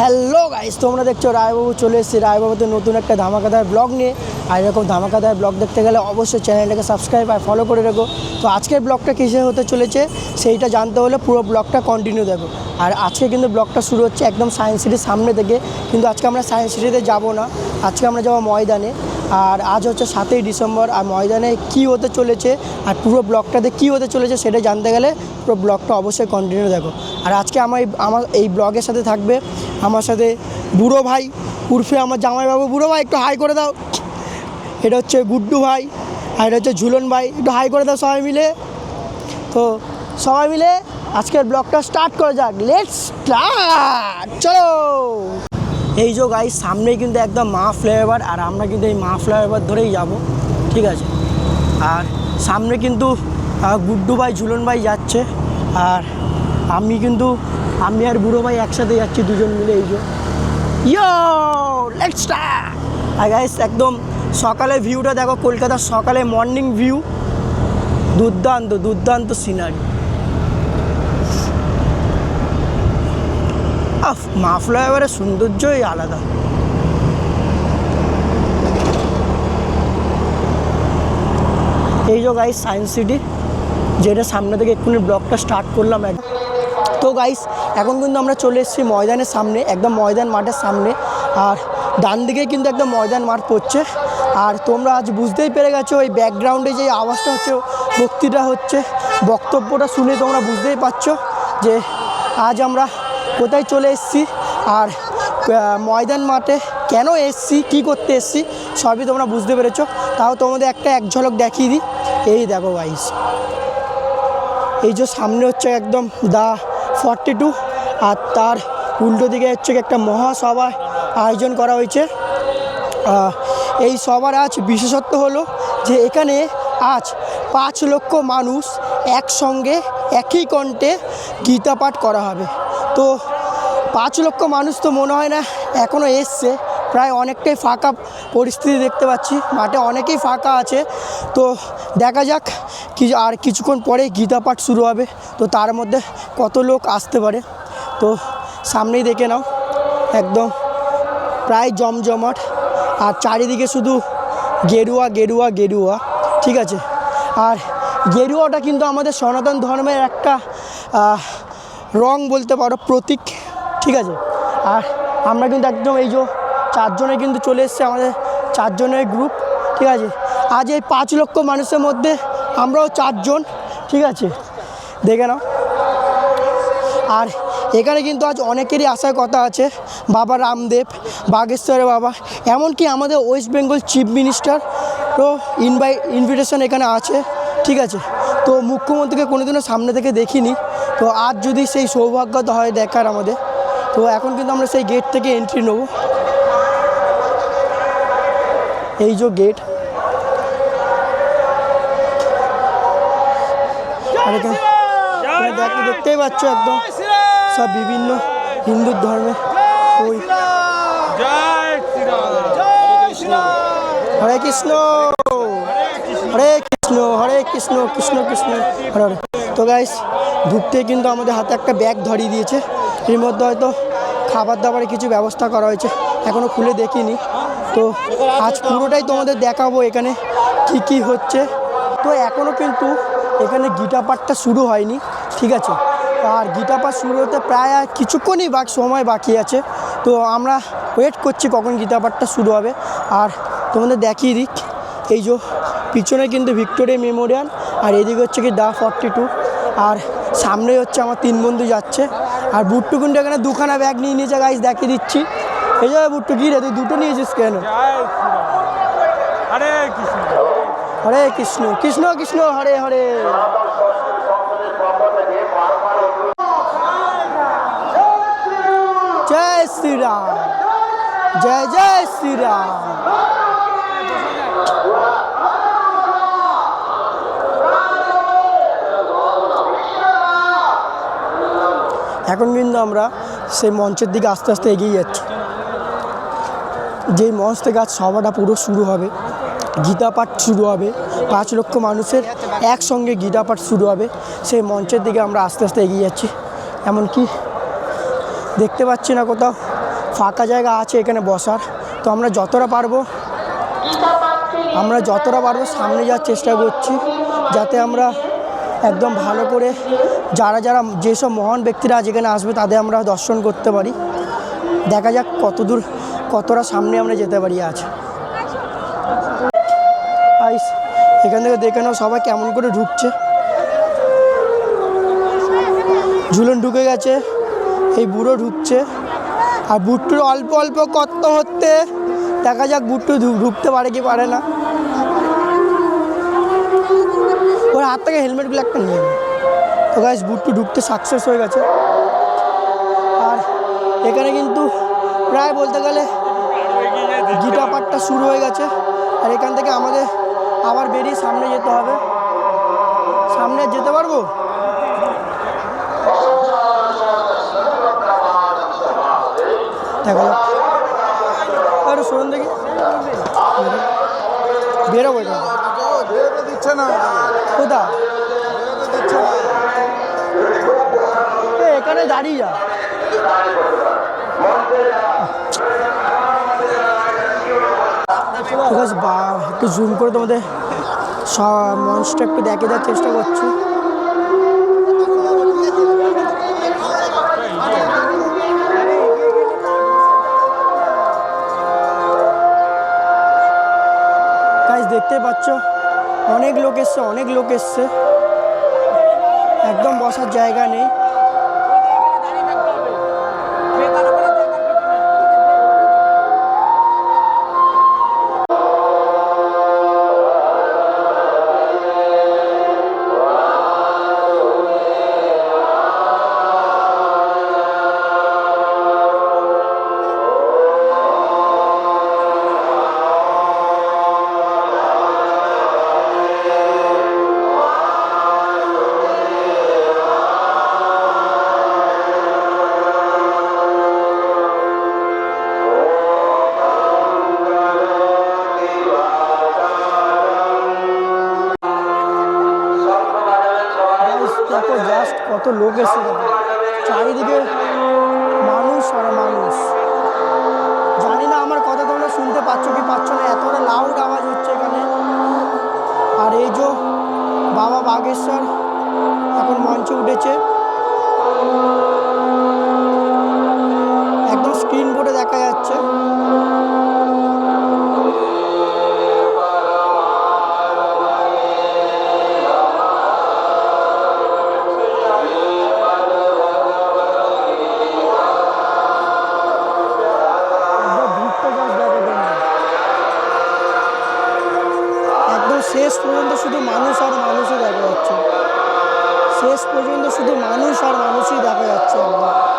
Hello guys, তোমরা দেখছ রায়বাবু, চলে এসেছি রায়বাবুতে নতুন একটা ধামাকাদার ব্লগ নিয়ে। আর এরকম ধামাকাদার ব্লগ দেখতে গেলে অবশ্যই চ্যানেলটাকে সাবস্ক্রাইব আর ফলো করে রেখো। তো আজকের ব্লগটা কিসে হতে চলেছে, সেইটা জানতে হলে পুরো ব্লগটা কন্টিনিউ দেখো। আর আজকে কিন্তু ব্লগটা শুরু হচ্ছে একদম সায়েন্স সিটির সামনে থেকে, কিন্তু আজকে আমরা সায়েন্স সিটিতে যাব না। আজকে আমরা যাব ময়দানে। আর আজ হচ্ছে সাতই ডিসেম্বর, আর ময়দানে কি হতে চলেছে, আর পুরো ব্লগটাতে কি হতে চলেছে সেটা জানতে গেলে পুরো ব্লগটা অবশ্যই কন্টিনিউ দেখো। আর আজকে আমার আমার এই ব্লগের সাথে থাকবে আমার সাথে বুড়ো ভাই, উর্ফে আমার জামাইবাবু, বুড়ো ভাই একটু হাই করে দাও। এটা হচ্ছে গুড্ডু ভাই আর এটা হচ্ছে ঝুলন ভাই, একটু হাই করে দাও সবাই মিলে। তো সবাই মিলে আজকের ব্লগটা স্টার্ট করা যাক। লেটস স্টার্ট চলো! এই যে গাই সামনেই কিন্তু একদম মা ফ্লেভার আর আমরা কিন্তু এই মা ফ্লেভার ধরেই যাব, ঠিক আছে? আর সামনে কিন্তু গুড্ডু ভাই, ঝুলন ভাই যাচ্ছে। আর আমি কিন্তু আমি আর বুড়ো ভাই একসাথে যাচ্ছি দুজন মিলে এই যে। ইয়ো লেটস আর গাইস একদম সকালে ভিউটা দেখো, কলকাতার সকালে মর্নিং ভিউ দুর্দান্ত দুর্দান্ত সিনারি আফ মা সৌন্দর্যই আলাদা। এই যে গাইস সায়েন্স সিটি যেটা সামনে থেকে এক্ষুনি ব্লগটা স্টার্ট করলাম এক তো গাইস এখন কিন্তু আমরা চলে এসেছি ময়দানের সামনে, একদম ময়দান মাঠের সামনে। আর ডান দিকে কিন্তু একদম ময়দান মাঠ পড়ছে। আর তোমরা আজ বুঝতেই পেরে গেছো ওই ব্যাকগ্রাউন্ডে যে আওয়াজটা হচ্ছে ভক্তিটা হচ্ছে, বক্তব্যটা শুনে তোমরা বুঝতেই পারছ যে আজ আমরা কোথায় চলে এসেছি। আর ময়দান মাঠে কেন এসছি, কী করতে এসছি, সবই তোমরা বুঝতে পেরেছ। তাও তোমাদের একটা এক ঝলক দেখিয়ে দিই। এই দেখো গাইস এই যে সামনে হচ্ছে একদম দা ফর্টি টু আর তার উল্টো দিকে হচ্ছে একটা মহাসভা আয়োজন করা হয়েছে। এই সবার আজ বিশেষত্ব হলো যে এখানে আজ পাঁচ লক্ষ মানুষ একসঙ্গে, একই কণ্ঠে গীতা পাঠ করা হবে। তো পাঁচ লক্ষ মানুষ তো মনে হয় না এখনও এসছে। প্রায় অনেকটাই ফাঁকা পরিস্থিতি দেখতে পাচ্ছি। মাঠে অনেকেই ফাঁকা আছে। তো দেখা যাক কি আর কিছুক্ষণ পরে গীতা পাঠ শুরু হবে। তো তার মধ্যে কত লোক আসতে পারে। তো সামনেই দেখে নাও, একদম প্রায় জমজমাট। আর চারিদিকে শুধু গেরুয়া গেরুয়া গেরুয়া, ঠিক আছে? আর গেরুয়াটা কিন্তু আমাদের সনাতন ধর্মের একটা রং বলতে পারো, প্রতীক, ঠিক আছে? আর আমরা কিন্তু একদম এই যে চারজনে কিন্তু চলে এসছে আমাদের চারজনের গ্রুপ ঠিক আছে? আজ এই পাঁচ লক্ষ মানুষের মধ্যে আমরাও চারজন, ঠিক আছে? দেখে নাও। আর এখানে কিন্তু আজ অনেকেরই আসার কথা আছে। বাবা রামদেব, বাগেশ্বরের বাবা, এমনকি আমাদের ওয়েস্ট বেঙ্গল চিফ মিনিস্টারও ইনভাই ইনভিটেশন এখানে আছে, ঠিক আছে? তো মুখ্যমন্ত্রীকে কোনোদিনও সামনে থেকে দেখিনি। তো আজ যদি সেই সৌভাগ্যতা হয় দেখার আমাদের, তো এখন কিন্তু আমরা সেই গেট থেকে এন্ট্রি নেব। এই যে গেট দেখতেই পাচ্ছ একদম সব বিভিন্ন হিন্দু ধর্মে। ওই হরে কৃষ্ণ! হরে কৃষ্ণ! হরে কৃষ্ণ! কৃষ্ণ কৃষ্ণ! হরে হরে। তো গাইস ঢুকতে কিন্তু আমাদের হাতে একটা ব্যাগ ধরিয়ে দিয়েছে। এর মধ্যে হয়তো খাবার দাবারের কিছু ব্যবস্থা করা হয়েছে। এখনও খুলে দেখিনি। তো আজ পুরোটাই তোমাদের দেখাবো এখানে কি কি হচ্ছে। তো এখনও কিন্তু এখানে গীতা পাঠটা শুরু হয়নি, ঠিক আছে? আর গীতা পাঠ শুরু হতে প্রায় আর কিছুক্ষণই বাকি, সময় বাকি আছে। তো আমরা ওয়েট করছি কখন গীতা পাঠটা শুরু হবে। আর তোমাদের দেখিয়ে দিক এই যে পিছনে কিন্তু ভিক্টোরিয়া মেমোরিয়াল, আর এদিকে হচ্ছে কি দা ফর্টি টু আর সামনেই হচ্ছে আমার তিন বন্ধু যাচ্ছে। আর বুট্টু কিন্তু এখানে দুখানা ব্যাগ নিয়ে নিয়েছে গাইস দেখিয়ে দিচ্ছি। এই যে বুট্টু কী রে তুই দুটো নিয়েছিস কেন? হরে কৃষ্ণ। হরে কৃষ্ণ কৃষ্ণ কৃষ্ণ হরে হরে। জয় শ্রীরাম জয় জয় শ্রীরাম। এখন কিন্তু আমরা সেই মঞ্চের দিকে আস্তে আস্তে এগিয়ে যাচ্ছি। যেই মঞ্চ থেকে আজ সভাটা পুরো শুরু হবে গীতা পাঠ শুরু হবে, পাঁচ লক্ষ মানুষের একসঙ্গে গীতা পাঠ শুরু হবে, সেই মঞ্চের দিকে আমরা আস্তে আস্তে এগিয়ে যাচ্ছি। এমনকি দেখতে পাচ্ছি না কোথাও, ফাঁকা জায়গা আছে এখানে বসার, তো আমরা যতটা পারব, আমরা যতটা পারব সামনে যাওয়ার চেষ্টা করছি, যাতে আমরা একদম ভালো করে যারা যারা যেসব মহান ব্যক্তিরা আজ এখানে আসবে তাদের আমরা দর্শন করতে পারি। দেখা যাক কত দূর কতটা সামনে আমরা যেতে পারি আজ। আইস, এখান থেকে দেখে নাও সবাই কেমন করে ঢুকছে। ঝুলন ঢুকে গেছে, এই বুড়ো ঢুকছে। আর বুট্টুর অল্প অল্প কত হতে দেখা যাক বুট্টু ঢুকতে পারে কি পারে না। ওর হাত থেকে হেলমেটগুলো একটা নিয়ে। তো গাছ বুট্টু ঢুকতে সাকসেস হয়ে গেছে। আর এখানে কিন্তু প্রায় বলতে গেলে গিটা পার্টটা শুরু হয়ে গেছে। আর এখান থেকে আমাদের আবার বেরিয়ে সামনে যেতে হবে। সামনে যেতে পারব? আরে শোনেন দেখি। বেরোবো দিচ্ছে না কোথা এখানে দাঁড়িয়ে যা। ঠিক আছে বা, একটু জুম করে তোমাদের সব মঞ্চটা একটু দেখে দেওয়ার চেষ্টা করছি। দেখতে পাচ্ছ? অনেক লোক এসছে, অনেক লোক এসছে। একদম বসার জায়গা নেই। আর এই যে বাবা বাগেশ্বর এখন মঞ্চে উঠেছে। শেষ পর্যন্ত শুধু মানুষ আর মানুষই দেখা যাচ্ছে। শেষ পর্যন্ত শুধু মানুষ আর মানুষই দেখা যাচ্ছে একদম।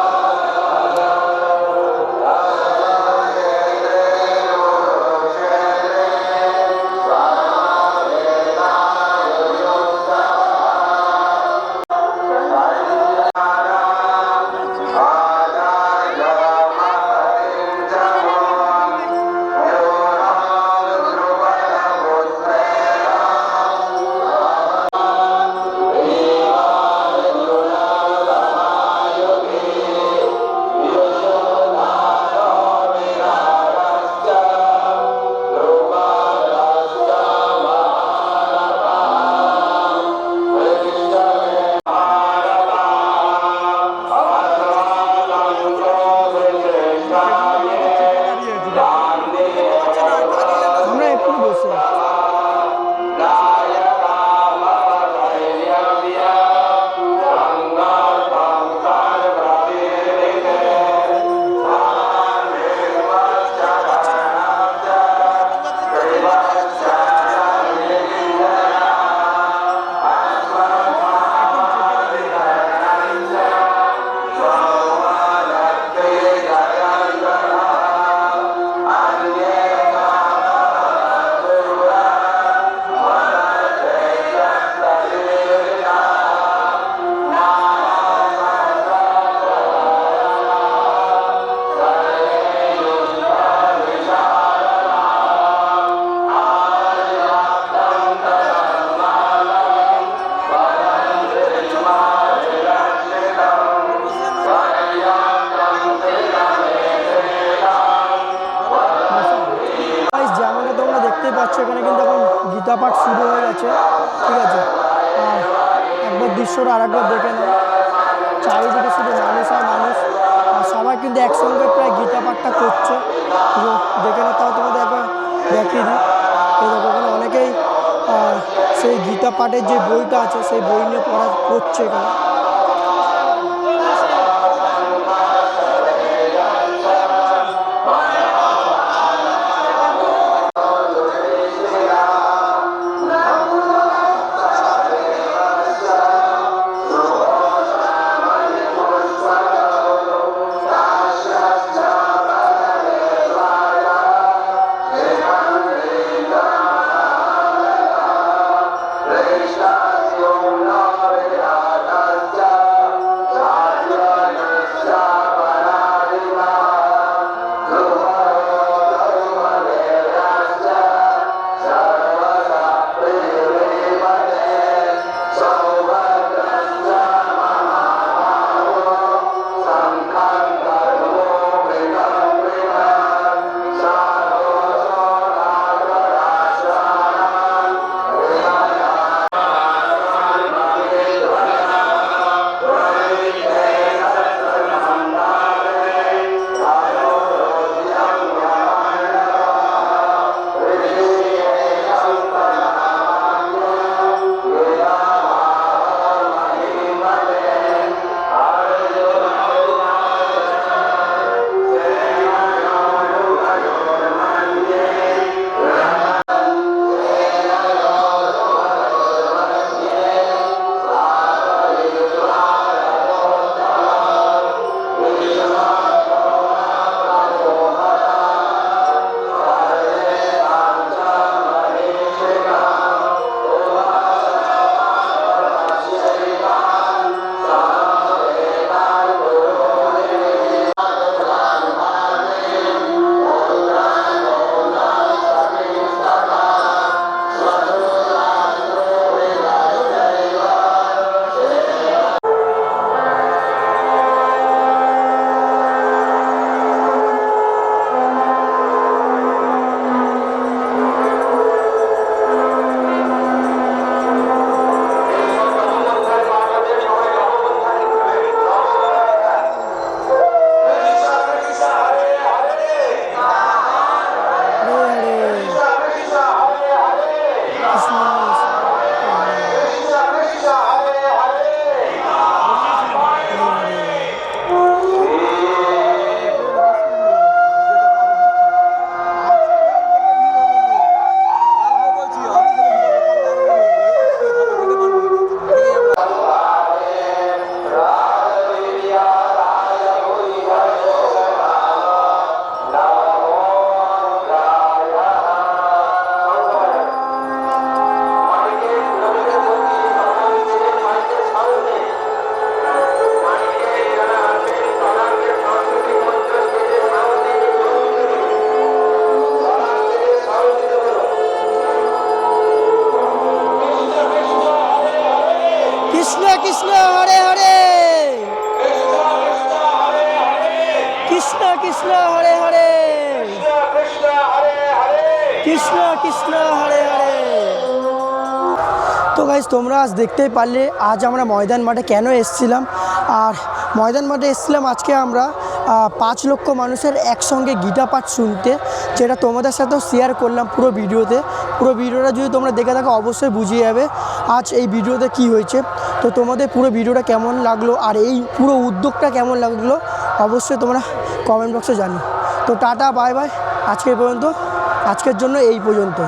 একবার আর একবার দেখে নেয়। চারিদিকে শুধু মানুষ আর মানুষ। আর সবাই কিন্তু একসঙ্গে প্রায় গীতা পাঠটা করছে। দেখে না তাও তোমাদের একবার দেখিয়ে দিই। এখানে অনেকেই সেই গীতা পাঠের যে বইটা আছে, সেই বই নিয়ে পড়া করছে এখানে। গাইজ তোমরা আজ দেখতেই পারলে আজ আমরা ময়দান মাঠে কেন এসেছিলাম। আর ময়দান মাঠে এসেছিলাম আজকে আমরা পাঁচ লক্ষ মানুষের একসঙ্গে গীতা পাঠ শুনতে, যেটা তোমাদের সাথেও শেয়ার করলাম পুরো ভিডিওতে। পুরো ভিডিওটা যদি তোমরা দেখে থাকো, অবশ্যই বুঝিয়ে যাবে আজ এই ভিডিওতে কি হয়েছে। তো তোমাদের পুরো ভিডিওটা কেমন লাগল আর এই পুরো উদ্যোগটা কেমন লাগল, অবশ্যই তোমরা কমেন্ট বক্সে জানো তো টাটা বাই বাই আজকে পর্যন্ত, আজকের জন্য এই পর্যন্ত